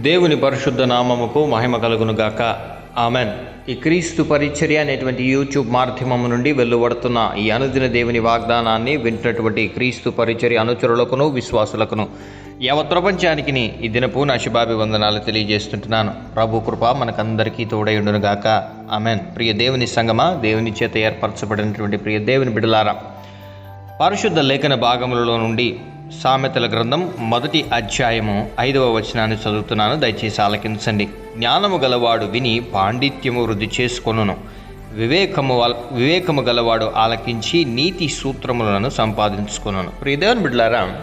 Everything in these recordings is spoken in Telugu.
దేవుని పరిశుద్ధ నామముకు మహిమ కలుగును గాక ఆమెన్. ఈ క్రీస్తు పరిచర్య అనేటువంటి యూట్యూబ్ మాధ్యమం నుండి వెలువడుతున్న ఈ అనుదిన దేవుని వాగ్దానాన్ని వింటున్నటువంటి క్రీస్తు పరిచర్య అనుచరులకును విశ్వాసులకును యావత్ ప్రపంచానికి ఈ దినపు నా శుభాభివందనాలు తెలియజేస్తుంటున్నాను. ప్రభు కృప మనకందరికీ తోడైండును గాక ఆమెన్. ప్రియ దేవుని సంగమా దేవుని చేత ఏర్పరచబడినటువంటి ప్రియ దేవుని బిడలారా పరిశుద్ధ లేఖన భాగములలో నుండి సామెతల గ్రంథం మొదటి అధ్యాయము ఐదవ వచనాన్ని చదువుతున్నాను. దయచేసి ఆలకించండి. జ్ఞానము గలవాడు విని పాండిత్యము వృద్ధి చేసుకొనును. వివేకము వివేకము గలవాడు ఆలకించి నీతి సూత్రములను సంపాదించుకున్నాను ప్రియదేవన్ బిడ్లారా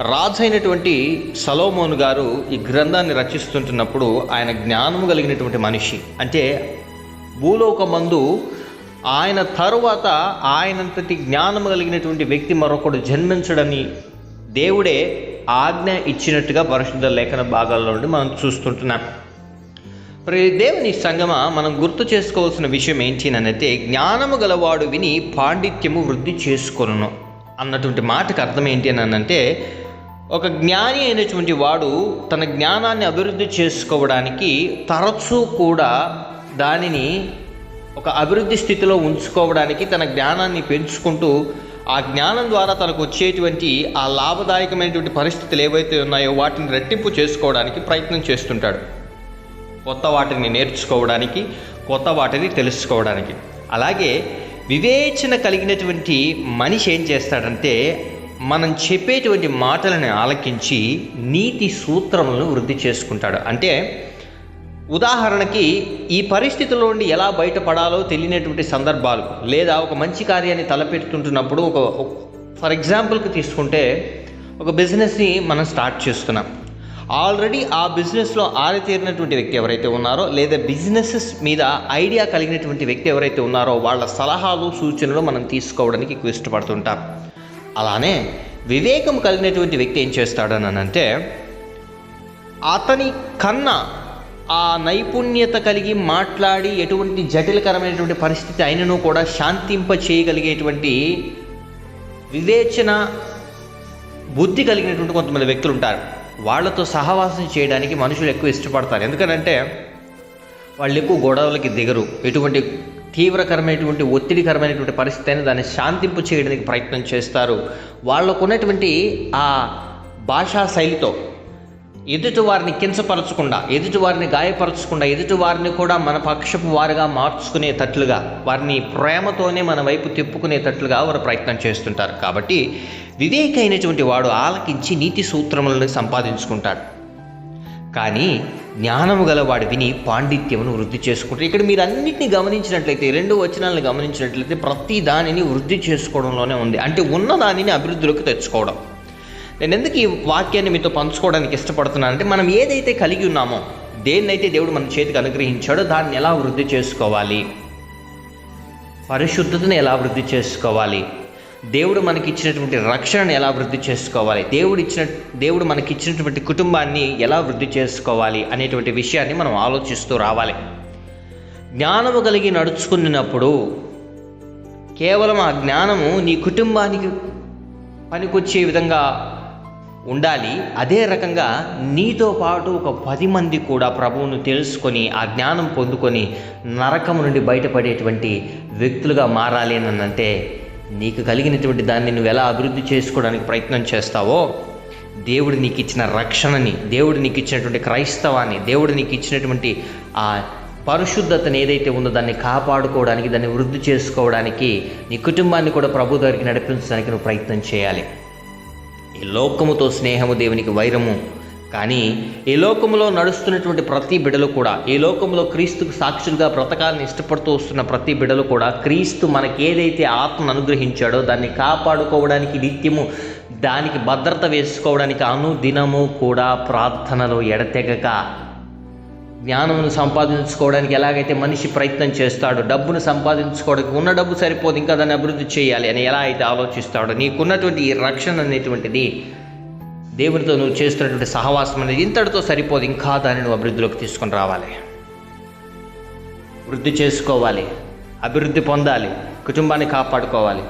రాజైనటువంటి సలోమోను గారు ఈ గ్రంథాన్ని రచిస్తుంటున్నప్పుడు ఆయన జ్ఞానము కలిగినటువంటి మనిషి. అంటే భూలోకమందు ఆయన తరువాత ఆయనంతటి జ్ఞానము కలిగినటువంటి వ్యక్తి మరొకడు జన్మించడని దేవుడే ఆజ్ఞ ఇచ్చినట్టుగా పరిశుద్ధ లేఖన భాగాల్లో నుండి మనం చూస్తుంటున్నాం. ప్రియ దేవుని సంగమ మనం గుర్తు చేసుకోవాల్సిన విషయం ఏంటి అని జ్ఞానము గలవాడు విని పాండిత్యము వృద్ధి చేసుకొనును అన్నటువంటి మాటకు అర్థం ఏంటి అని అంటే ఒక జ్ఞాని అయినటువంటి వాడు తన జ్ఞానాన్ని అభివృద్ధి చేసుకోవడానికి తరచూ కూడా దానిని ఒక అభివృద్ధి స్థితిలో ఉంచుకోవడానికి తన జ్ఞానాన్ని పెంచుకుంటూ ఆ జ్ఞానం ద్వారా తనకు వచ్చేటువంటి ఆ లాభదాయకమైనటువంటి పరిస్థితులు ఏవైతే ఉన్నాయో వాటిని రెట్టింపు చేసుకోవడానికి ప్రయత్నం చేస్తుంటాడు. కొత్త వాటిని నేర్చుకోవడానికి కొత్త వాటిని తెలుసుకోవడానికి. అలాగే వివేచన కలిగినటువంటి మనిషి ఏం చేస్తాడంటే మనం చెప్పేటువంటి మాటలను ఆలకించి నీతి సూత్రములను వృద్ధి చేసుకుంటాడు. అంటే ఉదాహరణకి ఈ పరిస్థితుల్లో నుండి ఎలా బయటపడాలో తెలియనటువంటి సందర్భాలు లేదా ఒక మంచి కార్యాన్ని తలపెట్టుకుంటున్నప్పుడు ఒక ఫర్ ఎగ్జాంపుల్కి తీసుకుంటే ఒక బిజినెస్ని మనం స్టార్ట్ చేస్తున్నాం. ఆల్రెడీ ఆ బిజినెస్లో ఆరితేరినటువంటి వ్యక్తి ఎవరైతే ఉన్నారో లేదా బిజినెసెస్ మీద ఐడియా కలిగినటువంటి వ్యక్తి ఎవరైతే ఉన్నారో వాళ్ళ సలహాలు సూచనలు మనం తీసుకోవడానికి ఎక్కువ ఇష్టపడుతుంటాం. అలానే వివేకం కలిగినటువంటి వ్యక్తి ఏం చేస్తాడని అంటే అతని కన్నా ఆ నైపుణ్యత కలిగి మాట్లాడి ఎటువంటి జటిలకరమైనటువంటి పరిస్థితి అయినను కూడా శాంతింప చేయగలిగేటువంటి వివేచన బుద్ధి కలిగినటువంటి కొంతమంది వ్యక్తులు ఉంటారు. వాళ్ళతో సహవాసం చేయడానికి మనుషులు ఎక్కువ ఇష్టపడతారు. ఎందుకంటే వాళ్ళు ఎక్కువ గొడవలకి దిగరు. ఎటువంటి తీవ్రకరమైనటువంటి ఒత్తిడికరమైనటువంటి పరిస్థితి అయినా దాన్ని శాంతింపు చేయడానికి ప్రయత్నం చేస్తారు. వాళ్ళకున్నటువంటి ఆ భాషా శైలితో ఎదుటి వారిని కించపరచకుండా ఎదుటి వారిని గాయపరచకుండా ఎదుటి వారిని కూడా మన పక్షపు వారుగా మార్చుకునేటట్లుగా వారిని ప్రేమతోనే మన వైపు తిప్పుకునేటట్లుగా వారు ప్రయత్నం చేస్తుంటారు. కాబట్టి వివేకైనటువంటి వాడు ఆలకించి నీతి సూత్రములను సంపాదించుకుంటాడు. కానీ జ్ఞానము గలవాడు విని పాండిత్యమును వృద్ధి చేసుకుంటారు ఇక్కడ మీరు అన్నింటినీ గమనించినట్లయితే రెండు వచనాలను గమనించినట్లయితే ప్రతి దానిని వృద్ధి చేసుకోవడంలోనే ఉంది. అంటే ఉన్న దానిని అభివృద్ధిలోకి తెచ్చుకోవడం. నేను ఎందుకు ఈ వాక్యాన్ని మీతో పంచుకోవడానికి ఇష్టపడుతున్నాను అంటే మనం ఏదైతే కలిగి ఉన్నామో దేన్నైతే దేవుడు మన చేతికి అనుగ్రహించాడో దాన్ని ఎలా వృద్ధి చేసుకోవాలి? పరిశుద్ధతను ఎలా వృద్ధి చేసుకోవాలి? దేవుడు మనకి ఇచ్చినటువంటి రక్షణను ఎలా వృద్ధి చేసుకోవాలి? దేవుడు ఇచ్చిన దేవుడు మనకి ఇచ్చినటువంటి కుటుంబాన్ని ఎలా వృద్ధి చేసుకోవాలి అనేటువంటి విషయాన్ని మనం ఆలోచిస్తూ రావాలి. జ్ఞానము కలిగి నడుచుకున్నప్పుడు కేవలం ఆ జ్ఞానము నీ కుటుంబానికి పనికొచ్చే విధంగా ఉండాలి. అదే రకంగా నీతో పాటు ఒక పది మంది కూడా ప్రభువును తెలుసుకొని ఆ జ్ఞానం పొందుకొని నరకం నుండి బయటపడేటువంటి వ్యక్తులుగా మారాలి అని అంటే నీకు కలిగినటువంటి దాన్ని నువ్వు ఎలా అభివృద్ధి చేసుకోవడానికి ప్రయత్నం చేస్తావో దేవుడు నీకు ఇచ్చిన రక్షణని దేవుడు నీకు ఇచ్చినటువంటి క్రైస్తవాన్ని దేవుడు నీకు ఇచ్చినటువంటి ఆ పరిశుద్ధతను ఏదైతే ఉందో దాన్ని కాపాడుకోవడానికి దాన్ని వృద్ధి చేసుకోవడానికి నీ కుటుంబాన్ని కూడా ప్రభు దగ్గరికి నడిపించడానికి నువ్వు ప్రయత్నం చేయాలి. ఈ లోకముతో స్నేహము దేవునికి వైరము. కానీ ఈ లోకములో నడుస్తున్నటువంటి ప్రతి బిడలు కూడా ఈ లోకంలో క్రీస్తుకు సాక్షులుగా బ్రతకాలని ఇష్టపడుతూ వస్తున్న ప్రతి బిడలు కూడా క్రీస్తు మనకి ఏదైతే ఆత్మను అనుగ్రహించాడో దాన్ని కాపాడుకోవడానికి నిత్యము దానికి భద్రత వేసుకోవడానికి అనుదినము కూడా ప్రార్థనలో ఎడతెగక. జ్ఞానమును సంపాదించుకోవడానికి ఎలాగైతే మనిషి ప్రయత్నం చేస్తాడో డబ్బును సంపాదించుకోవడానికి ఉన్న డబ్బు సరిపోదు ఇంకా దాన్ని అభివృద్ధి చేయాలి అని ఎలా అయితే ఆలోచిస్తాడో నీకున్నటువంటి ఈ రక్షణ అనేటువంటిది దేవునితో నువ్వు చేస్తున్నటువంటి సహవాసం అనేది ఇంతటితో సరిపోదు ఇంకా దాన్ని నువ్వు అభివృద్ధిలోకి తీసుకొని రావాలి. వృద్ధి చేసుకోవాలి అభివృద్ధి పొందాలి కుటుంబాన్ని కాపాడుకోవాలి.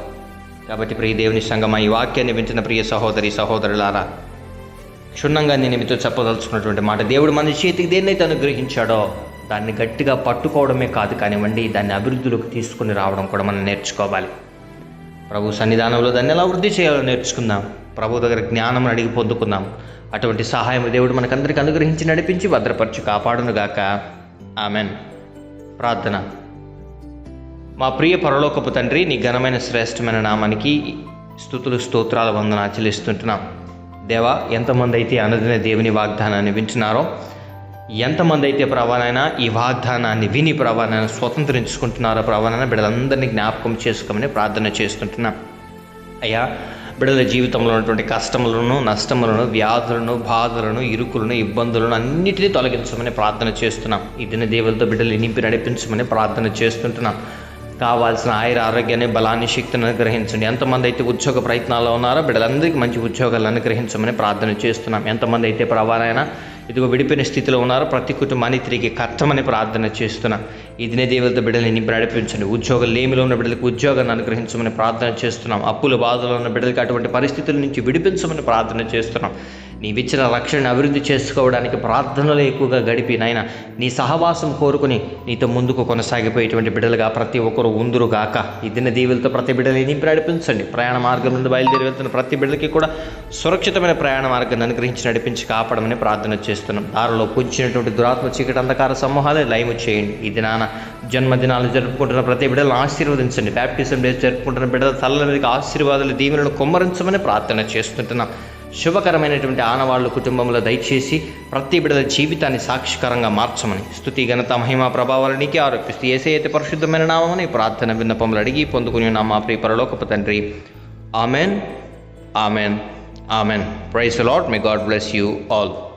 కాబట్టి ప్రియ దేవుని సంగమ ఈ వాక్యాన్ని వింటున్న ప్రియ సహోదరి సహోదరులారా క్షుణ్ణంగా నేను మీతో చెప్పదలుచుకున్నటువంటి మాట. దేవుడు మన చేతికి దేన్నైతే అనుగ్రహించాడో దాన్ని గట్టిగా పట్టుకోవడమే కాదు కానివ్వండి దాన్ని అభివృద్ధిలోకి తీసుకుని రావడం కూడా మనం నేర్చుకోవాలి. ప్రభు సన్నిధానంలో దాన్ని ఎలా వృద్ధి చేయాలో నేర్చుకుందాం. ప్రభు దగ్గర జ్ఞానం అడిగి పొందుకుందాం. అటువంటి సహాయం దేవుడు మనకందరికి అనుగ్రహించి నడిపించి భద్రపరచు కాపాడునుగాక ఆమెన్. ప్రార్థన. మా ప్రియ పరలోకపు తండ్రి నీ ఘనమైన శ్రేష్టమైన నామానికి స్థుతులు స్తోత్రాల వందన చెల్లిస్తుంటున్నాం. దేవా ఎంతమంది అయితే అనదిన దేవుని వాగ్దానాన్ని వింటున్నారో ఎంతమంది అయితే ప్రవాణైనా ఈ వాగ్దానాన్ని విని ప్రవాణాన్ని స్వతంత్రించుకుంటున్నారో ప్రభానైనా బిడ్డలందరినీ జ్ఞాపకం చేసుకోమని ప్రార్థన చేస్తుంటున్నాం. అయ్యా బిడ్డల జీవితంలో ఉన్నటువంటి కష్టములను నష్టములను వ్యాధులను బాధలను ఇరుకులను ఇబ్బందులను అన్నిటినీ తొలగించమని ప్రార్థన చేస్తున్నాం. ఈ దిన దేవులతో బిడ్డలు నింపి నడిపించమని ప్రార్థన చేస్తుంటున్నాం. కావాల్సిన ఆయుర ఆరోగ్యాన్ని బలాన్ని శక్తిని అనుగ్రహించండి. ఎంతమంది అయితే ఉద్యోగ ప్రయత్నాల్లో ఉన్నారో బిడ్డలందరికీ మంచి ఉద్యోగాలు అనుగ్రహించమని ప్రార్థన చేస్తున్నాం. ఎంతమంది అయితే ప్రవారైనా ఇదిగో విడిపోయిన స్థితిలో ఉన్నారో ప్రతి కుటుంబాన్ని తిరిగి కట్టమని ప్రార్థన చేస్తున్నాం. ఈ దినే దేవులతో బిడ్డలని నింపి నడిపించండి. ఉద్యోగం లేమిలో ఉన్న బిడ్డలకు ఉద్యోగాన్ని అనుగ్రహించమని ప్రార్థన చేస్తున్నాం. అప్పుల బాధలో ఉన్న బిడ్డలకి అటువంటి పరిస్థితుల నుంచి విడిపించమని ప్రార్థన చేస్తున్నాం. నీవిచ్చిన రక్షణ అభివృద్ధి చేసుకోవడానికి ప్రార్థనలు ఎక్కువగా గడిపి నాయన నీ సహవాసం కోరుకుని నీతో ముందుకు కొనసాగిపోయేటువంటి బిడ్డలుగా ప్రతి ఒక్కరు ఉందురుగాక ఈ దిన దీవులతో ప్రతి బిడ్డని నింపి నడిపించండి. ప్రయాణ మార్గం నుండి బయలుదేరి వెళ్తున్న ప్రతి బిడ్డలకి కూడా సురక్షితమైన ప్రయాణ మార్గాన్ని అనుగ్రహించి నడిపించి కాపాడమని ప్రార్థన చేస్తున్నాం. దారిలో పుంచినటువంటి దురాత్మ చీకటి అంధకార సమూహాలే లయము చేయండి. ఈ దినాన జన్మదినాలు జరుపుకుంటున్న ప్రతి బిడ్డలను ఆశీర్వదించండి. బ్యాప్టిజం డేస్ జరుపుకుంటున్న బిడ్డల తల్ల మీదకి ఆశీర్వాదాలు దీవెనలను కుమ్మరించమని ప్రార్థన చేస్తుంటున్నాం. శుభకరమైనటువంటి ఆనవాళ్ళు కుటుంబంలో దయచేసి ప్రతి బిడ్డల జీవితాన్ని సాక్షికరంగా మార్చమని స్థుతి ఘనత మహిమ ప్రభావాలనికి ఆరోపిస్తూ ఏసైతే పరిశుద్ధమైన నామని ప్రార్థన విన్నపములు అడిగి పొందుకుని నా మా ప్రియ పరలోకపు తండ్రి. Amen. Amen. Amen. Praise Lord may God bless you all